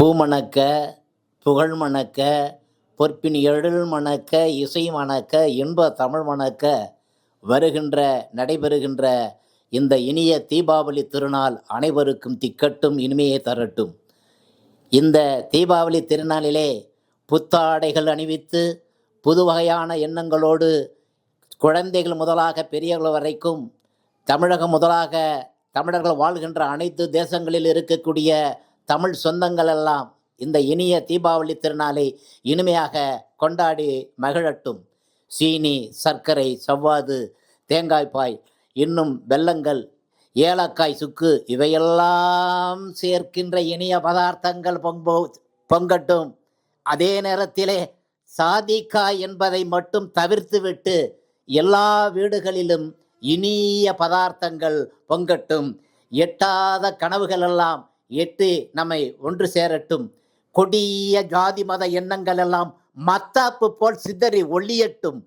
பூமணக்க புகழ் மணக்க பொற்பின் எழில் மணக்க இசை மணக்க இன்ப தமிழ் மணக்க வருகின்ற நடைபெறுகின்ற இந்த இனிய தீபாவளி திருநாள் அனைவருக்கும் திக்கட்டும் இனிமையை தரட்டும். இந்த தீபாவளி திருநாளிலே புத்தாடைகள் அணிவித்து புது வகையான எண்ணங்களோடு குழந்தைகள் முதலாக பெரியவர்கள் வரைக்கும் தமிழகம் முதலாக தமிழர்கள் வாழ்கின்ற அனைத்து தேசங்களில் இருக்கக்கூடிய தமிழ் சொந்தங்கள் எல்லாம் இந்த இனிய தீபாவளி திருநாளை இனிமையாக கொண்டாடி மகிழட்டும். சீனி சர்க்கரை செவ்வாது தேங்காய்பாய் இன்னும் வெல்லங்கள் ஏலக்காய் சுக்கு இவையெல்லாம் சேர்க்கின்ற இனிய பதார்த்தங்கள் பொங்கோ பொங்கட்டும். அதே நேரத்திலே சாதிக்காய் என்பதை மட்டும் தவிர்த்துவிட்டு எல்லா வீடுகளிலும் இனிய பதார்த்தங்கள் பொங்கட்டும். எட்டாத கனவுகள் எல்லாம் எட்டு நம்மை ஒன்று சேரட்டும். கொடிய ஜாதி மத எண்ணங்கள் எல்லாம் மத்தாப்பு போல் சிதறி ஒளியட்டும்.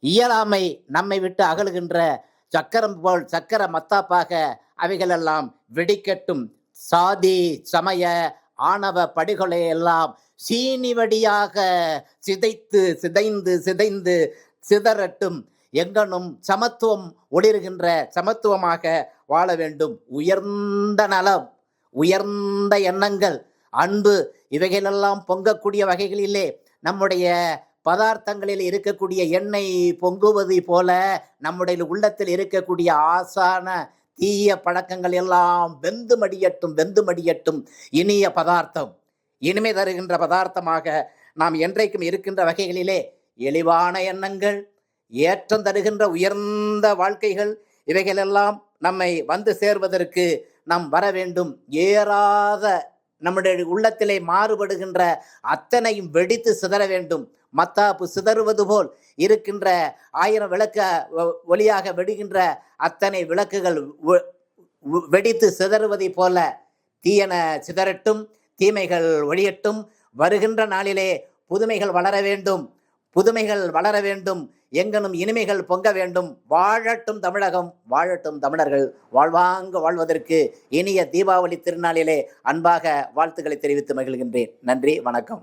இயலாமை நம்மை விட்டு அகலுகின்ற சக்கரம் போல் சக்கர மத்தாப்பாக அவைகளெல்லாம் வெடிக்கட்டும். சாதி சமய ஆணவ படுகொலை எல்லாம் சீனி வடியாக சிதைத்து சிதைந்து சிதைந்து சிதறட்டும். எங்கனும் சமத்துவம் ஒளிர்கின்ற சமத்துவமாக வாழ வேண்டும். உயர்ந்த நலம். உயர்ந்த எண்ணங்கள் அன்பு இவைகளெல்லாம் பொங்கக்கூடிய வகைகளிலே நம்முடைய பதார்த்தங்களில் இருக்கக்கூடிய எண்ணெய் பொங்குவது போல நம்முடைய உள்ளத்தில் இருக்கக்கூடிய ஆசான தீய பழக்கங்கள் எல்லாம் வெந்து மடியட்டும் வெந்து மடியட்டும் இனிய பதார்த்தம். இனிமை தருகின்ற பதார்த்தமாக நாம் என்றைக்கும் இருக்கின்ற வகைகளிலே எளிவான எண்ணங்கள் ஏற்றம் தருகின்ற உயர்ந்த வாழ்க்கைகள் இவைகளெல்லாம் நம்மை வந்து சேர்வதற்கு நாம் வர வேண்டும். ஏறாத நம்முடைய உள்ளத்திலே மாறுபடுகின்ற அத்தனையும் வெடித்து சிதற வேண்டும். மத்தாப்பு சிதறுவது போல் இருக்கின்ற ஆயிரம் விளக்க ஒளியாக வெடிகின்ற அத்தனை விளக்குகள் வெடித்து சிதறுவதைப் போல தீயன சிதறட்டும் தீமைகள் ஒழியட்டும். வருகின்ற நாளிலே புதுமைகள் வளர வேண்டும். புதுமைகள் வளர வேண்டும் எங்கனும் இனிமைகள் பொங்க வேண்டும். வாழட்டும் தமிழகம் வாழட்டும் தமிழர்கள். வாழ்வாங்க வாழ்வதற்கு இனிய தீபாவளி திருநாளிலே அன்பாக வாழ்த்துக்களை தெரிவித்து மகிழ்கின்றேன். நன்றி வணக்கம்.